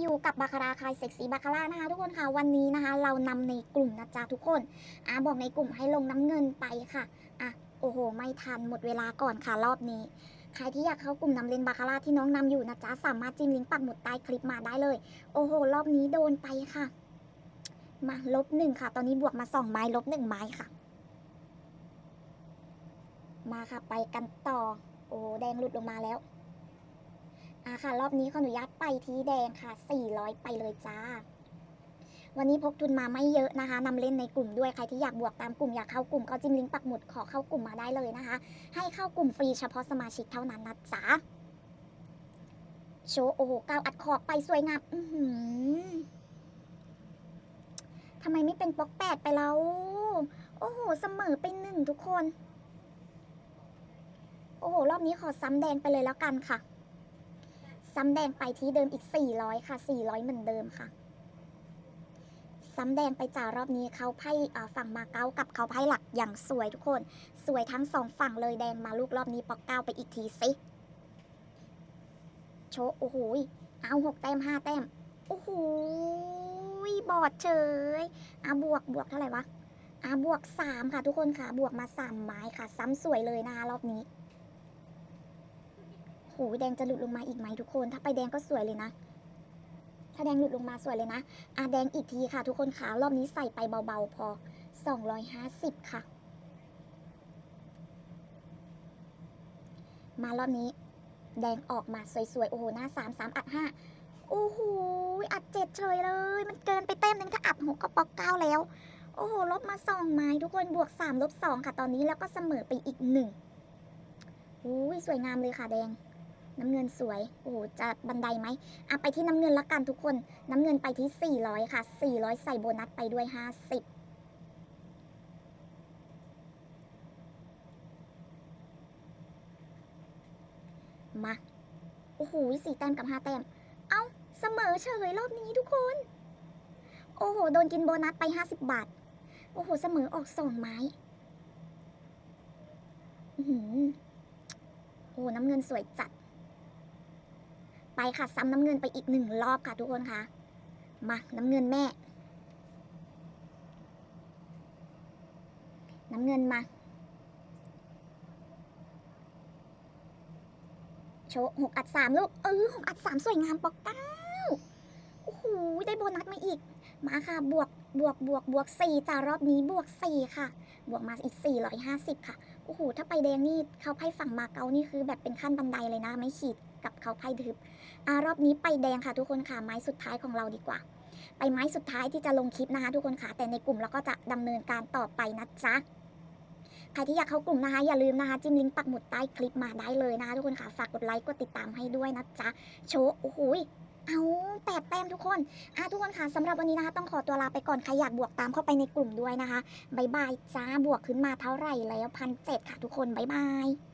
อยู่กับบาคาราคายเซ็กซี่บาคาร่านะคะทุกคนค่ะวันนี้นะคะ เรานำในกลุ่มนะจ๊ะทุกคนอะบอกในกลุ่มให้ลงน้ำเงินไปค่ะอะโอ้โห ไม่ทันหมดเวลาก่อนค่ะรอบนี้ใครที่อยากเข้ากลุ่มนำเล่นบาคาร่าที่น้องนำอยู่นะจ๊ะสามารถจิ้มลิงก์ปักหมุดใต้คลิปมาได้เลย โอ้โห รอบนี้โดนไปค่ะ มาลบหนึ่งค่ะ ตอนนี้บวกมาสองไม้ลบหนึ่งไม้ค่ะ มาค่ะไปกันต่อ โอ้แดงหลุดลงมาแล้ว อะค่ะ รอบนี้ขออนุญาตไปทีแดงค่ะ 400 ไปเลยจ้า วันนี้พกทุนมาไม่เยอะนะคะนำเล่นในกลุ่มด้วย ใครที่อยากบวกตามกลุ่มอยากเข้ากลุ่มก็จิ้มลิงก์ปักหมุดขอเข้ากลุ่มมาได้เลยนะคะ ให้เข้ากลุ่มฟรีเฉพาะสมาชิกเท่านั้นนะจ๊ะ โชว์โอ้โหก้าวอัดขอบไปสวยงาม อือหือทำไมไม่เป็นป๊อกแปดไปแล้ว โอ้โห เสมอไปหนึ่งทุกคน โอ้โห รอบนี้ขอซ้ำแดงไปเลยแล้วกันค่ะ ซ้ำแดงไปที่เดิมอีก 400 ค่ะ 400 เหมือนเดิมค่ะ ซ้ำแดงไปจ่ารอบนี้เขาไพ่อ่าฝั่งมาเก้ากับเขาไพ่หลักอย่างสวยทุกคน สวยทั้งสองฝั่งเลยแดงมาลูกรอบนี้ปอกเก้าไปอีกทีสิโชว์โอ้โหเอาหกแต้มห้าแต้ม โอ้โหบอดเฉยอะบวกบวกเท่าไหร่วะอะบวกสามค่ะทุกคนค่ะ บวกมาสามไม้ค่ะ ซ้ำสวยเลยนะคะรอบนี้ หแดงจะหลุดลงมาอีกไหมทุกคน ถ้าไปแดงก็สวยเลยนะ ถ้าแดงหลุดลงมาสวยเลยนะอะแดงอีกทีค่ะ ทุกคนขารอบนี้ใส่ไปเบาๆพอ 250 ค่ะ มารอบนี้ แดงออกมาสวยๆ โอ้โห หน้า 3 3 อัด 5 โอ้โห อัดเจ็ดเฉยเลย มันเกินไปเต็มนึงถ้าอัดหกก็ปอกเก้าแล้ว โอ้โห ลบมาสองไม้ทุกคนบวก 3 ลบ 2 ค่ะตอนนี้แล้วก็เสมอไปอีกหนึ่งอุ้ยสวยงามเลยค่ะแดง น้ำเงินสวย โอ้โห จะบันไดไหมอะไปที่น้ำเงินละกันทุกคน น้ำเงินไปที่ 400 ค่ะ 400 ใส่โบนัสไปด้วย 50มา โอ้โหสี่แต้มกับห้าแต้ม เอ้า เสมอเฉยรอบนี้ทุกคน โอ้โห โดนกินโบนัสไป50บาท โอ้โห เสมอออกสองไม้ อือโอ้โหน้ำเงินสวยจัด ไปค่ะซ้ำน้ำเงินไปอีกหนึ่งรอบค่ะทุกคนคะมาน้ำเงินแม่ น้ำเงินมา โชว์หกอัดสามลูก เออหกอัดสามสวยงามปอกเก้าโอ้โหได้โบนัสมาอีก มาค่ะบวกบวกบวกบวกสี่จ้ารอบนี้บวกสี่ค่ะ บวกมาอีกสี่ร้อยห้าสิบค่ะ โอ้โห ถ้าไปแดงนี่เขาไพ่ฝั่งมาเก๊านี่คือแบบเป็นขั้นบันไดเลยนะ ไม่ขีดกับเขาไพ่ทึบอ่ารอบนี้ไปแดงค่ะทุกคนค่ะไม้สุดท้ายของเราดีกว่า ไปไม้สุดท้ายที่จะลงคลิปนะคะ ทุกคนค่ะแต่ในกลุ่มเราก็จะดำเนินการต่อไปนะจ๊ะใครที่อยากเข้ากลุ่มนะคะ อย่าลืมนะคะ จิ้มลิงก์ปักหมุดใต้คลิปมาได้เลยนะคะ ทุกคนค่ะฝากกดไลค์กดติดตามให้ด้วยนะจ๊ะโชว์โอ้โห เอาแปดแต้มทุกคนอะทุกคนค่ะสำหรับวันนี้นะคะ ต้องขอตัวลาไปก่อน ใครอยากบวกตามเข้าไปในกลุ่มด้วยนะคะบายบายจ้าบวกขึ้นมาเท่าไหร่แล้วพันเจ็ดค่ะทุกคนบายบาย